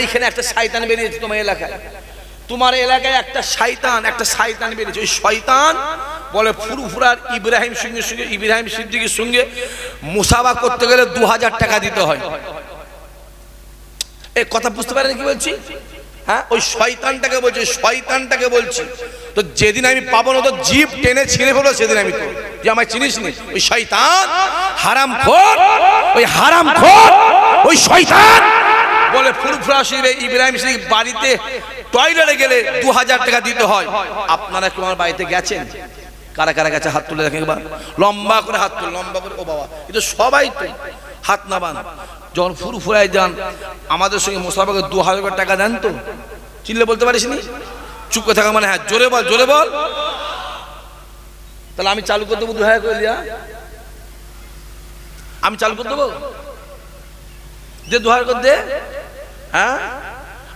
এইখানে একটা শয়তান বেরিয়েছে তোমার এলাকায়। তোমার এলাকায় একটা শয়তান একটা শয়তান বেরিয়েছে। ওই শয়তান বলে ফুরফুরার ইব্রাহিম সঙ্গে সঙ্গে, ইব্রাহিম সিদ্দিকের সঙ্গে মুসাবা করতে গেলে দু হাজার টাকা দিতে হয়। এই কথা বুঝতে পারেন কি বলছি? হ্যাঁ ওই শয়তানটাকে বলছি শয়তানটাকে বলছি। তো যেদিন আমি পাবো না, তো জিপ, টেনে ছিঁড়ে ফেলো সেদিন আমি তো। যে আমায় চিনিস নি? ওই শয়তান হারাম খোর ওই হারাম খোর ওই শয়তান। বলে ফুরফুরা শরীফে ইব্রাহিম শরীফ বাড়িতে টয়লেটে গেলে দু হাজার টাকা দিতে হয়। আপনারা একটু আমার বাড়িতে গেছেন? কারা কারা গেছে? হাত তুলে দেখেন একবার। লম্বা করে হাত তুলে, লম্বা করে। ও বাবা কিন্তু সবাই তো। হাত না বান যখন ফুরফুরায় যান, আমাদের সঙ্গে মোসাফাকে দু হাজার টাকা দেন তো? চিনলে বলতে পারিস নি? চুপ করে থাকা মানে হ্যাঁ জোরে বল জোরে বল। তাহলে আমি চালু করে দেবো দু হাজার করে দিয়া। আমি চালু করে দেবো? দে দু হাজার করে দে। হ্যাঁ?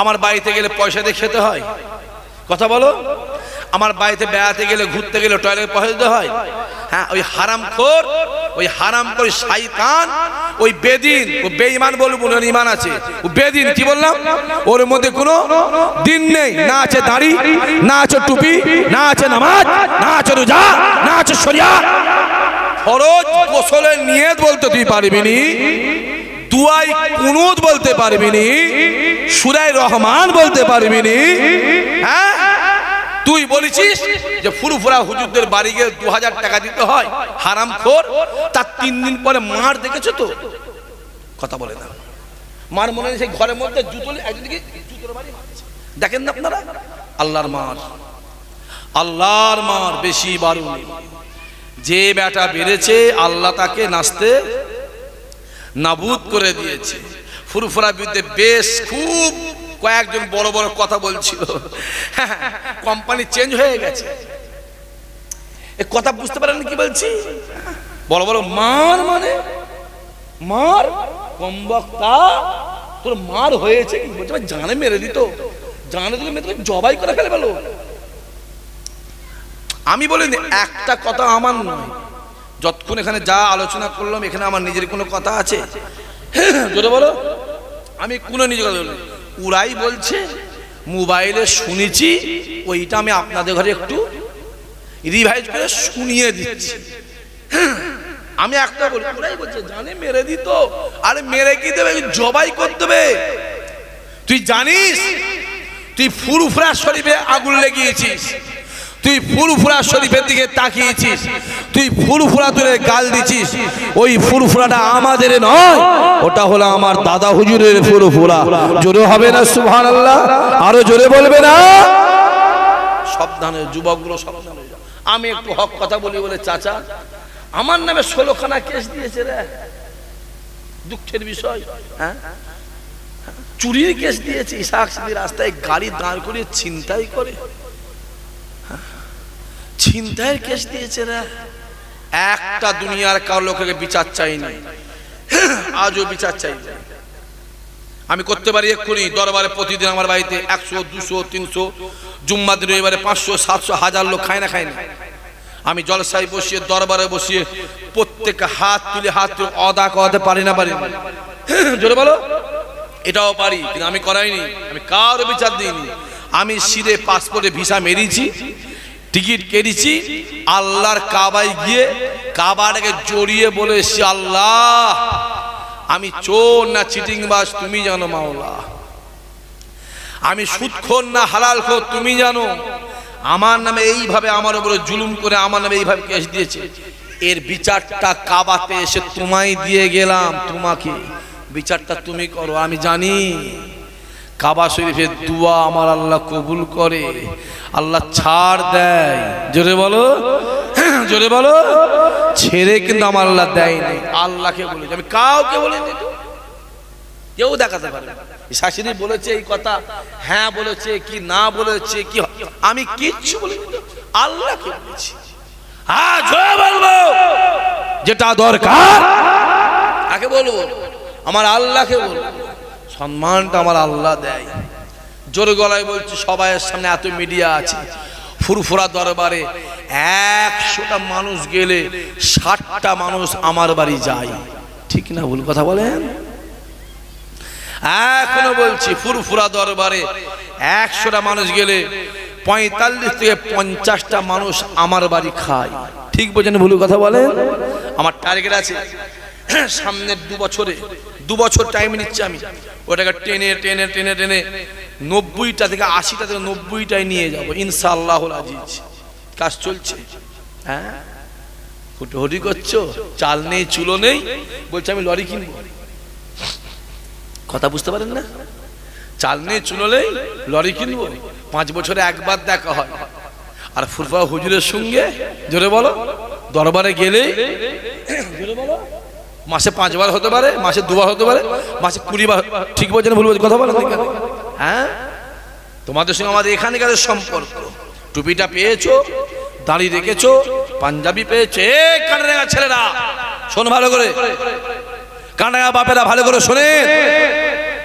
আমার বাড়িতে গেলে পয়সা দিয়ে খেতে হয়। কথা বলো। আমার বাড়িতে বেড়াতে গেলে, ঘুরতে গেলে টয়লেট পয়সা দিতে হয়। হ্যাঁ ওই হারাম খোর, ওই হারাম করে শাইতান ওই বেদিন, ও বেঈমান বলব না ইমান আছে। ও বেদিন, কি বললাম? ওর মধ্যে কোনো দিন নেই। না আছে দাড়ি, না আছে টুপি, না আছে নামাজ, না আছে রোজা, না আছে শরিয়া। ফরজ, গোসলের নিয়ত বলতে তুই পারবি নি। দুয়াই কুনুদ বলতে পারবি নি? সুরাই রহমান বলতে পারবি নি? হ্যাঁ? তুই বলেছিস যে ফুরফুরা হুজুরদের বাড়ি গিয়ে দু হাজার টাকা দিতে হয়, হারাম খোর? তার তিন দিন পরে মার দেখেছ তো? কথা বলে না। মার মনে সেই ঘরের মধ্যে জুতো একদিকে জুতোর বাড়ি। দেখেন না আপনারা? আল্লাহর মার। আল্লাহর মার বেশি বারুনি যে বেটা বেড়েছে, আল্লাহ তাকে নাচতে নাবুদ করে দিয়েছে। ফুরফুরা বিরুদ্ধে বেশ খুব কয়েকজন বড় বড় কথা বলছিল। কোম্পানি চেঞ্জ হয়ে গেছে। এ কথা বুঝতে পারেন কি বলছি? বড় বড় মার মানে? মার? কমবক্তা তোর মার হয়েছে কি? বলছে জানে মেরে দিত। জানে দিলে মেয়ে তোকে জবাই করে ফেলে ফেলো। আমি বলিনি, একটা কথা আমার নয়। যতক্ষণ এখানে যা আলোচনা করলাম, এখানে আমার নিজের কোনো কথা আছে? জোরে বলো। আমি কোনো নিজের কথা বলিনি উড়াই বলছে, মোবাইলে শুনেছি, ওইটা আমি আপনাদের ঘরে একটু রিভাইজ করে শুনিয়ে দিচ্ছি। আমি একটা বলি, ওরাই বলছে, জানে মেরে দিত আরে মেরে কি দেবে? জবাই করতে দেবে। তুই জানিস, তুই ফুরফুরা শরীফে আগুন লেগিয়েছিস তুই ফুরফুরা শরীফের দিকে তাকিয়েছিস, তুই ফুরফুরা তুলে গাল দিছিস, ওই ফুরফুরাটা আমাদের নয়, ওটা হলো আমার দাদা হুজুরের ফুরফুরা। জোরে হবে না সুবহান আল্লাহ আরও জোরে বলবে না? সাবধানে, যুবকগুলো সাবধানে আমি একটু হক কথা বলি বলে, চাচা, আমার নামে ষোলোখানা কেস দিয়েছে রে। দুঃখের বিষয় হ্যাঁ? চুরির কেস দিয়েছে, ইসাক রাস্তায় গাড়ি দাঁড় করিয়ে ছিনতাই করে। ছিনতাইয়ের কেস দিয়েছে রে। একটা দুনিয়ার কারও লোকের বিচার চাইনি। আজও বিচার চাই আমি করতে পারি এক্ষুনি, দরবারে প্রতিদিন আমার বাড়িতে একশো, দুশো, তিনশো জুম্মা দিন এবারে পাঁচশো, সাতশো, হাজার লোক খায় না খায় না। আমি জলসাই বসিয়ে, দরবারে বসিয়ে প্রত্যেক হাত তুলে হাত তুলে অদা করাতে পারি না পারি না। জোরে বলো? এটাও পারি, কিন্তু আমি করাইনি। আমি কারও বিচার দিইনি। আমি সিধে পাসপোর্টে ভিসা মেরিয়েছি। টিকিট কেটেছি, আল্লাহর কাবায় গিয়ে কাবাটাকে জড়িয়ে বলে এসছি, আল্লাহ, আমি চোর না চিটিং বাস তুমি জানো মাওলা। আমি সুদখোর না হালাল খোর তুমি জানো। আমার নামে এইভাবে আমার উপরে জুলুম করে আমার নামে এইভাবে কেস দিয়েছে। এর বিচারটা কাবাতে এসে তোমায় দিয়ে গেলাম, তোমাকে। বিচারটা তুমি করো, আমি জানি। কাবা শরীফের দুয়া আমার আল্লাহ কবুল করে। আল্লাহ ছাড় দেয়। জোরে বলো। জোরে বলো। ছেড়ে কিন্তু আমার আল্লাহ দেয়নি আল্লাহকে বলেছে আমি কাউকে বলিনি কেউ দেখাতে পারে শাশুড়ি বলেছে এই কথা। হ্যাঁ বলেছে, কি না বলেছে, কি আমি কিচ্ছু বলিনি তো। আল্লাহকে বলেছি। হ্যাঁ বলব। যেটা দরকার কাকে বলব। আমার আল্লাহকে বলব। সম্মানটা আমার আল্লাহ দেয়। জোরে গলায় বলছি সবাইয়ের সামনে এত মিডিয়া আছে, ফুরফুরা দরবারে একশোটা মানুষ গেলে ষাটটা মানুষ আমার বাড়ি যায়। ঠিক না ভুল কথা বলেন? এখনও বলছি, ফুরফুরা দরবারে একশোটা মানুষ গেলে পঁয়তাল্লিশ থেকে পঞ্চাশটা মানুষ আমার বাড়ি খায়। ঠিক বোঝেন ভুল কথা বলেন? আমার টার্গেট আছে, সামনের দু বছরে দু বছর টাইম নিচ্ছি আমি। ওটাকে টেনে টেনে টেনে টেনে নব্বইটা থেকে আশিটা থেকে নব্বইটায় নিয়ে যাব ইনশাআল্লাহ আজিজ। কাজ চলছে। হ্যাঁ? হুটোহুটি করছ? চাল নেই, চুলো নেই? বলছে, আমি লরি কিনবো। কথা বুঝতে পারেন না? চাল নেই, চুলো নেই, লরি কিনবো। পাঁচ বছরে একবার দেখা হয়। আর ফুরফা হুজুরের সঙ্গে, জোরে বলো, দরবারে গেলে জোরে বলো মাসে পাঁচবার হতে পারে, মাসে দুবার হতে পারে, মাসে কুড়িবার। ঠিক বলছেন, ভুল বলছে কথা বলেন? হ্যাঁ? তোমাদের সঙ্গে আমাদের এখানকার সম্পর্ক। টুপিটা পেয়েছ, দাড়ি রেখেছো, পাঞ্জাবি পেয়েছে। কানাডা ছেলেরা, শোন ভালো করে। কানাডা বাপেরা ভালো করে শোনে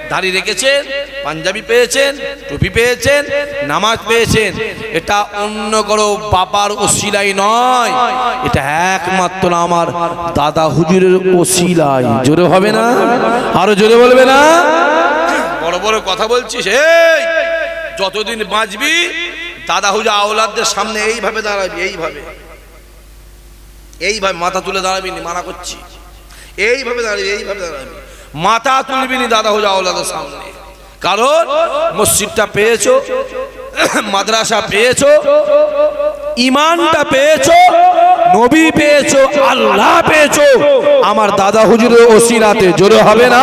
দাড়ি রেখেছেন পাঞ্জাবি পেয়েছেন, টুপি পেয়েছেন, নামাজ পেয়েছেন। এটা অন্য কোনো বাবার ওসিলাই নয়। এটা একমাত্র আমার দাদা হুজুরের ওসিলাই। জোরে হবে না? আরও জোরে বলবে না? বড় বড় কথা বলছিস, এই! যতদিন বাঁচবি, দাদা হুজুর আওলাদদের সামনে এইভাবে দাঁড়াবি, এইভাবে। এইভাবে মাথা তুলে দাঁড়াবি নি, মানা করছি। এইভাবে দাঁড়াবি এইভাবে দাঁড়াবি। মাথা তুলবি নি দাদা হুজুর আওলাদের সামনে। কারণ মসজিদটা পেয়েছ, মাদ্রাসা পেয়েছ, ইমানটা পেয়েছ, নবী পেয়েছ, আল্লাহ পেয়েছ। আমার দাদা হুজুরের ওসিরাতে জোরে হবে না?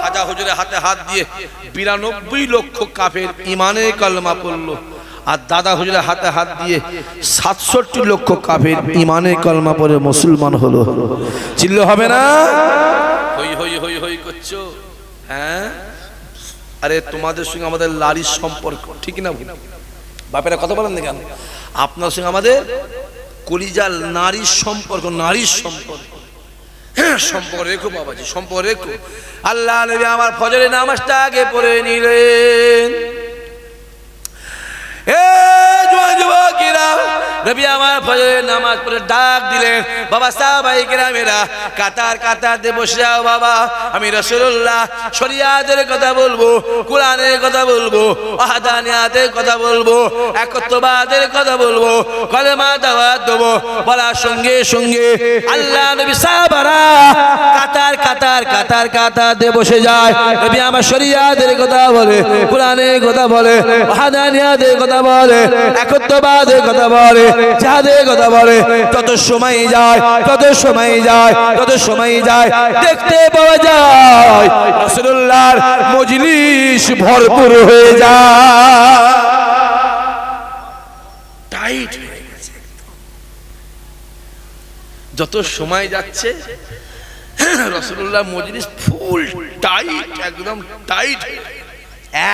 খাজা হুজুরের হাতে হাত দিয়ে বিরানব্বই লক্ষ কাফের ইমানে কলমা পড়ল, আর দাদা হুজুরের হাতে হাত দিয়ে সাতষট্টি লক্ষ কাফের ইমানে কলমা পড়ে মুসলমান হলো। চিল্ল হবে না? হই হই হই হই করছ? হ্যাঁ? আরে তোমাদের সঙ্গে আমাদের লারির সম্পর্ক ঠিক না? বাপেরা কথা বলেন না কেন? আপনার সঙ্গে আমাদের কলিজার নারীর সম্পর্ক নারীর সম্পর্ক। হ্যাঁ, সম্পর্ক রেখো বাবাজি সম্পর্ক রেখো। আল্লাহ নবী আমার ফজরের নামাজটা আগে পড়ে নিলেন। এ নবী আমার ফজরের নামাজ পড়ে ডাক দিলেন, বাবা, সাহাবাই কেরামেরা, কাতার কাতার দিয়ে বসে যাও বাবা। আমি রসুল্লাহ শরিয়াতের কথা বলব, কোরআনের কথা বলব, আহাদানিয়াতের কথা বলব, একত্ববাদের কথা বলব, কলেমা দাওয়াত দেবো, বলার সঙ্গে সঙ্গে আল্লাহ নবী সাহাবারা কাতার কাতার কাতার কাতার দিয়ে বসে যায়। নবী আমার শরিয়াতের কথা বলে, কোরআনের কথা বলে, আহাদানিয়াতের কথা বলে, একত্ববাদের কথা বলে যাদের কথা বলে, তত সময় যায়, তত সময় যায়, তত সময় যায়। দেখতে পাওয়া যায় মজলিস ভরপুর হয়ে যায়। যত সময় যাচ্ছে রসুল্লাহ মজলিস ফুল টাইট, একদম টাইট।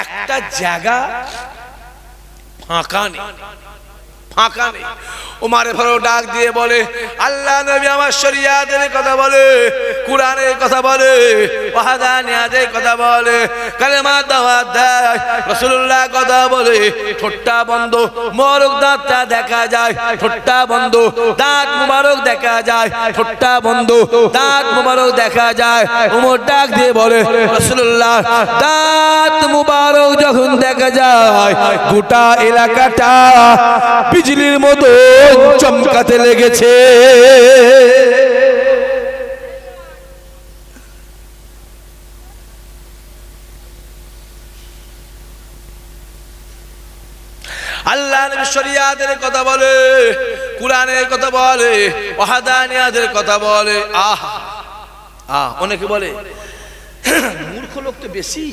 একটা জায়গা ফাঁকা নেই। ফাঁকা নেই। উমারে ফেরো ডাক দিয়ে বলে, আল্লাহ নবী আমার শরিয়াতের কথা বলে, কোরআনের কথা বলে, ওয়াহাদানিয়াতের কথা বলে, কালেমা দাওয়াত দেয় রাসূলুল্লাহ কথা বলে, ঠোঁটটা বন্ধ, মোরক দাঁতটা দেখা যায়, ঠোঁটটা বন্ধ, দাঁত মুবারক দেখা যায়, ঠোঁটটা বন্ধ, দাঁত মুবারক দেখা যায়। উমর ডাক দিয়ে বলে, রাসূলুল্লাহ, দাঁত মুবারক যখন দেখা যায়, গোটা এলাকাটা বিজলির মতো চমকাতে লেগেছে। কথা বলে, কোরআনের কথা অনেকে বলে, মূর্খ লোক তো বেশি।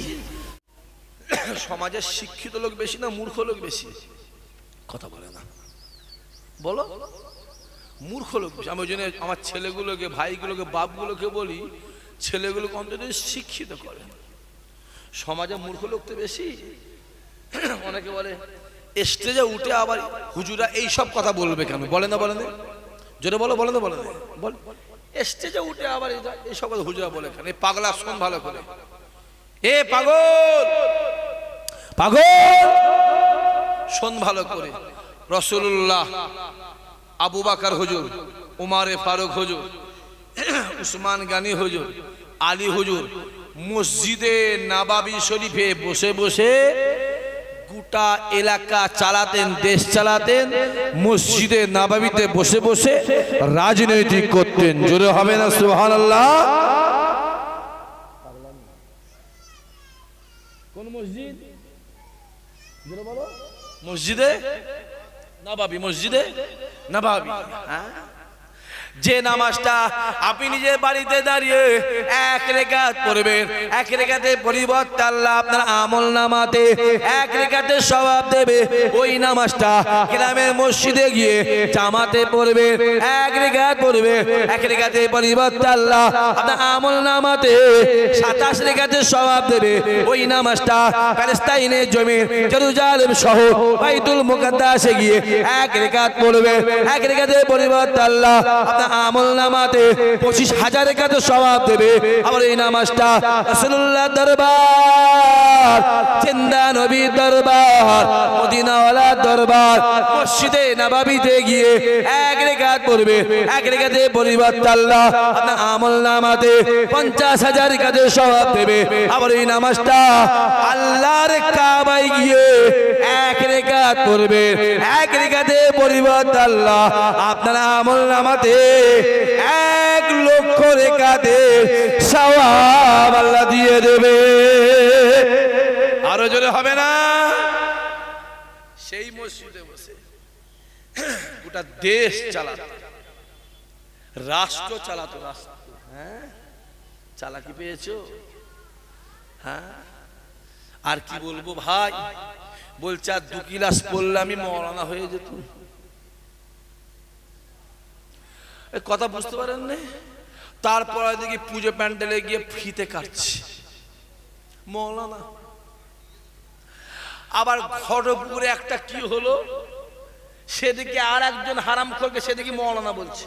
সমাজের শিক্ষিত লোক বেশি না, মূর্খ লোক বেশি। কথা বলে না। বলো। মূর্খ লোক আমি ওই জন্য আমার ছেলেগুলোকে, ভাইগুলোকে, বাপগুলোকে বলি, ছেলেগুলোকে অন্তত শিক্ষিত করে। সমাজে মূর্খ লোক তো বেশি। অনেকে বলে, স্টেজে উঠে আবার হুজুরা এই সব কথা বলবে কেন? বলে না বলে না। জোরে বলো, বলে না বলে না। বল। স্টেজে উঠে আবার এই সব কথা হুজুরা বলে কেন? এই পাগলা শোন ভালো করে। এ পাগল! পাগল! শোন ভালো করে। রসুল্লাহ আবু বাকার হুজুর, উমারে ফারুক হুজুর, উসমান গানি হুজুর, আলী হুজুর, মসজিদে নাবাবি শরীফে বসে বসে গোটা এলাকা চালাতেন, দেশ চালাতেন, মসজিদে নাবাবিতে বসে বসে রাজনৈতিক করতেন। জোরে হবে না সুহান আল্লাহ কোন মসজিদ? মসজিদে? নাবাবি মসজিদে? নবাবি হ্যাঁ? যে নামাজটা আপনি নিজের বাড়িতে দাঁড়িয়ে এক রেখাত পড়বেন, এক রেখাতে পরিবর্তে আল্লাহ আপনার আমল নামাতে এক রেখাতে স্বভাব দেবে। ওই নামাজটা গ্রামের মসজিদে গিয়ে জামাতে পড়বে এক রেখাত পড়বে এক রেখাতে পরিবর্তে আল্লাহ আপনার আমল নামাতে সাতাশ রেখাতে স্বভাব দেবে। ওই নামাজটা প্যালেস্তাইনের জমি জেরুজালেম সহ বাইতুল মুকাদ্দাসে গিয়ে এক রেখাত পড়বে এক রেখাতে পরিবর্তে আল্লাহ আপনার আমল নামাতে পঁচিশ হাজার কাতে স্বভাব দেবে। আবার এই নামাজটা রাসূলুল্লাহ দরবার চিন্দা নবী দরবার মদিনাওয়ালা দরবার, মসজিদে নবাবিতে গিয়ে এক রেখাত পড়বে। এক রেখাতে পরিবর্তে আল্লাহ আপনার আমল নামাতে পঞ্চাশ হাজার কাতে স্বভাব দেবে। আবার এই নামাজটা আল্লাহর কাবায় গিয়ে এক রেখাত পড়বে। এক রেখাতে পরিবর্তে আল্লাহ আপনার আমল নামাতে এক লক্ষ রেখাতে সওয়াব আল্লাহ দিয়ে দেবে। আরও জোরে হবে না? সেই মসজিদে বসে গোটা দেশ চালাতো। রাষ্ট্র চালাতো, রাষ্ট্র। হ্যাঁ? চালাকি পেয়েছ? হ্যাঁ? আর কি বলব ভাই? বলছে, আর দু কিলাস পড়লে আমি মৌলানা হয়ে যেত এ কথা বুঝতে পারেন না তারপরে দেখি পুজো প্যান্ডেলে গিয়ে ফিতে কাটছে। মৌলানা। আবার খড়গপুরে একটা কি হলো? সেদিকে আর একজন হারাম খোরকে সেদিকে মৌলানা বলছে।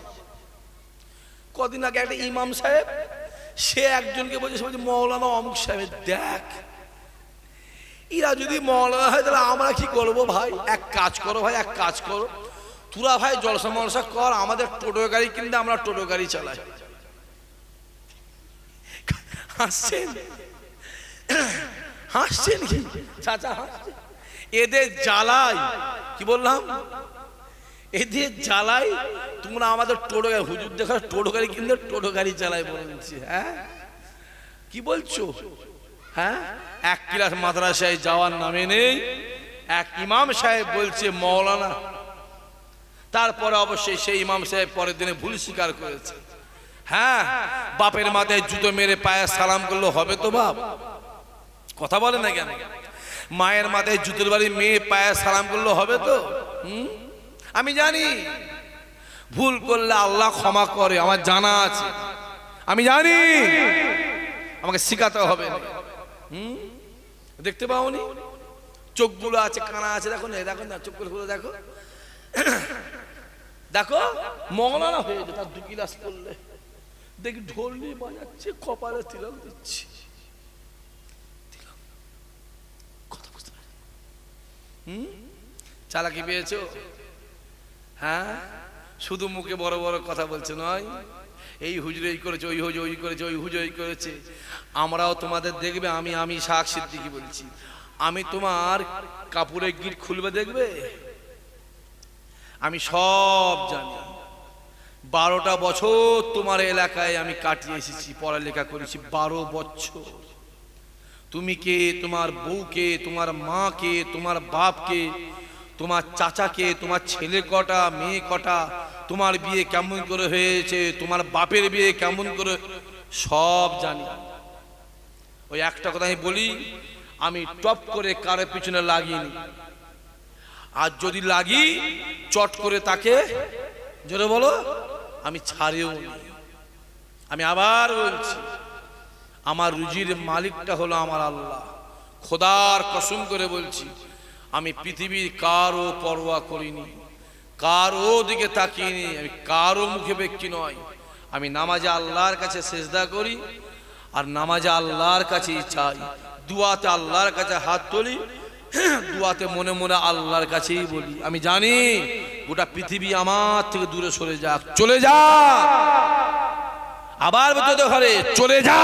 কদিন আগে একটা ইমাম সাহেব, সে একজনকে বলছে, সে বলছে, মৌলানা অমুক সাহেব, দেখ এরা যদি মৌলানা হয়, তাহলে আমরা কি করব ভাই? এক কাজ করো ভাই, এক কাজ করো। তুরা ভাই জলসা মলসা কর, আমাদের টোটো গাড়ি কিনতে আমরা টোটো গাড়ি চালাই। হাসছেন? হাসছেন কি? চাচা এদের জ্বালাই। কি বললাম? এদের জ্বালাই তোমরা আমাদের টোটো গাড়ি, হুজুর দেখা টোটো গাড়ি কিনতে টোটো গাড়ি চালাই বলছি হ্যাঁ? কি বলছো? হ্যাঁ? এক ক্লাস মাদ্রাসায় যাওয়ার নামে নেই। এক ইমাম সাহেব বলছে, মৌলানা তারপরে অবশ্যই সেই ইমাম সাহেব পরের দিনে ভুল স্বীকার করেছে। হ্যাঁ বাপের মাথায় জুতো মেরে পায়ে সালাম করল, হবে তো বাপ। কথা বলে না কেন? মায়ের মাথায় জুতোর বাড়ি মেয়ে পায়ে সালাম করল, হবে তো? হুম? আমি জানি। ভুল করলে আল্লাহ ক্ষমা করে, আমার জানা আছে। আমি জানি। আমাকে শিখাতে হবে। হুম? দেখতে পাওনি? চোখগুলো আছে, কানা আছে, দেখো না দেখো না, চোখগুলো দেখো। দেখো মৌলানা হয়ে যেত তার দু গিলাস করলে। দেখি ঢোল নিয়ে বাজাচ্ছে কপালে তিলক দিচ্ছে। চালাকি পেয়েছ? হ্যাঁ? শুধু মুখে বড় বড় কথা বলছে নয় এই হুজুর এই করেছে ওই হুজুর ওই করেছে ওই হুজুর ওই করেছে। আমরাও তোমাদের দেখবে আমি আমি শাক সিদ্দিকি বলছি। আমি তোমার কাপড়ের গিট খুলবে দেখবে? আমি সব জানি। বারোটা বছর তোমার এলাকায় আমি কাটিয়ে এসেছি, পড়ালেখা করেছি বারো বছর। তুমি কে? তোমার বউকে তোমার মাকে তোমার বাপকে তোমার চাচাকে তোমার ছেলে কটা? মেয়ে কটা? তোমার বিয়ে কেমন করে হয়েছে? তোমার বাপের বিয়ে কেমন করে? সব জানি। ওই একটা কথা আমি বলি, আমি টপ করে কারোর পিছনে লাগিনি আর যদি লাগি, চট করে তাকে জোরে বলো, আমি ছাড়িও। আমি আবার বলছি, আমার রুজির মালিকটা হলো আমার আল্লাহ। খোদার কসম করে বলছি, আমি পৃথিবীর কারও পরোয়া করিনি কারও দিকে তাকিয়েনি আমি কারও মুখে ব্যক্তি নয় আমি নামাজে আল্লাহর কাছে সেজদা করি, আর নামাজে আল্লাহর কাছেই চাই। দুয়াতে আল্লাহর কাছে হাত তুলি দুয়াতে মনে মনে আল্লাহর কাছেই বলি, আমি জানি গোটা পৃথিবী আমার থেকে দূরে সরে যাক, চলে যা। আবার বলতে ঘরে চলে যা।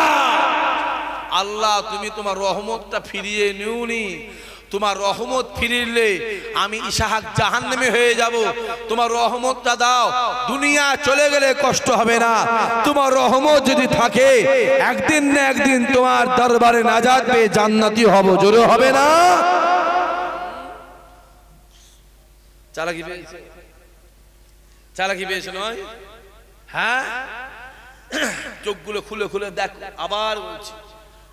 আল্লাহ, তুমি তোমার রহমতটা ফিরিয়ে নিউনি তোমার রহমত ফিরিলে আমি ইসাহাক জাহান্নামে হয়ে যাব। তোমার রহমতটা দাও, দুনিয়া চলে গেলে কষ্ট হবে না। তোমার রহমত যদি থাকে, একদিন না একদিন তোমার দরবারে নাজাত পেয়ে জান্নাতি হব, জোরে হবে না? চালাকি পেয়েছে? চালাকি পেয়েছে নয়? হ্যাঁ? চোখগুলো খুলে খুলে দেখো, আবার বলছি,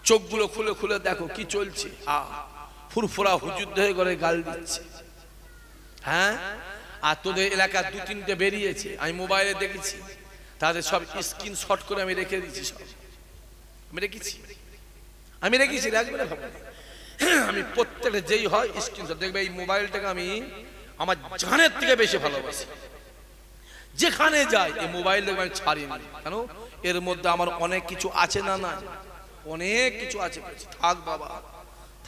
চোখগুলো খুলে খুলে দেখো কি চলছে। আ, ফুরফুরা হুজুদ্ধ হয়ে করে গাল দিচ্ছে। হ্যাঁ? আর তোদের এলাকার দু তিনটে বেরিয়েছে, আমি মোবাইলে দেখেছি, তাদের সব স্ক্রিন শট করে আমি রেখে দিচ্ছি সব। আমি রেখেছি। আমি রেখেছি, রাখবে না আমি প্রত্যেকটা যেই হয় স্ক্রিন স্ক্রিনশট, দেখবে এই মোবাইলটাকে আমি আমার জানের থেকে বেশি ভালোবাসি। যেখানে যাই, এই মোবাইল দেখবে আমি ছাড়ি না কেন? এর মধ্যে আমার অনেক কিছু আছে না না অনেক কিছু আছে। থাক বাবা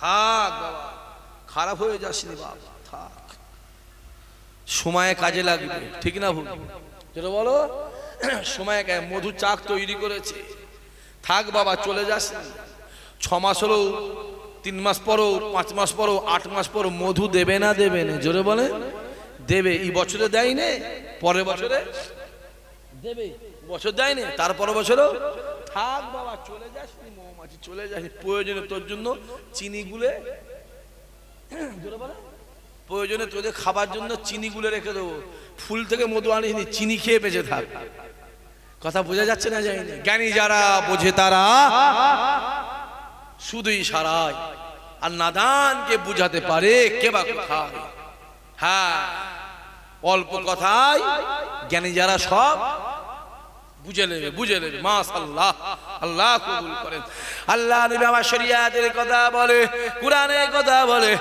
থাক বাবা, খারাপ হয়ে যাসনি বাবা থাক। সময়ে কাজে লাগবে, ঠিক না ভুল? যেটা বলো, সময় মধু চাক তৈরি করেছে। থাক বাবা, চলে যাস। ছ মাস হলো তিন মাস পরও, পাঁচ মাস পরও, আট মাস পরও মধু দেবে না দেবে না। জোরে বলে। দেবে, এই বছরে দেয় নে, পরের বছরে দেবে বছর দেয় নে তারপর বছরও থাক বাবা, চলে যাস মৌমাছি, চলে যাস। প্রয়োজনে তোর জন্য চিনি গুলে জোরে বলে। প্রয়োজনে তোদের খাবার জন্য চিনি গুলে রেখে দেবো। ফুল থেকে মধু আনিস চিনি খেয়ে বেঁচে থাক। কথা বোঝা যাচ্ছে না যায়নি জ্ঞানী যারা, বোঝে তারা, শুধুই সারায় আর নাদানকে বুঝাতে পারে, কে বা কোথায়? হ্যাঁ অল্প কথায় জ্ঞানী যারা সব বুঝে নেবে বুঝে নেবে। মাস আল্লাহ আল্লাহ কবুল করেন। আল্লাহ নবী আমার শরিয়াতের কথা বলে, কোরআনের কথা বলে।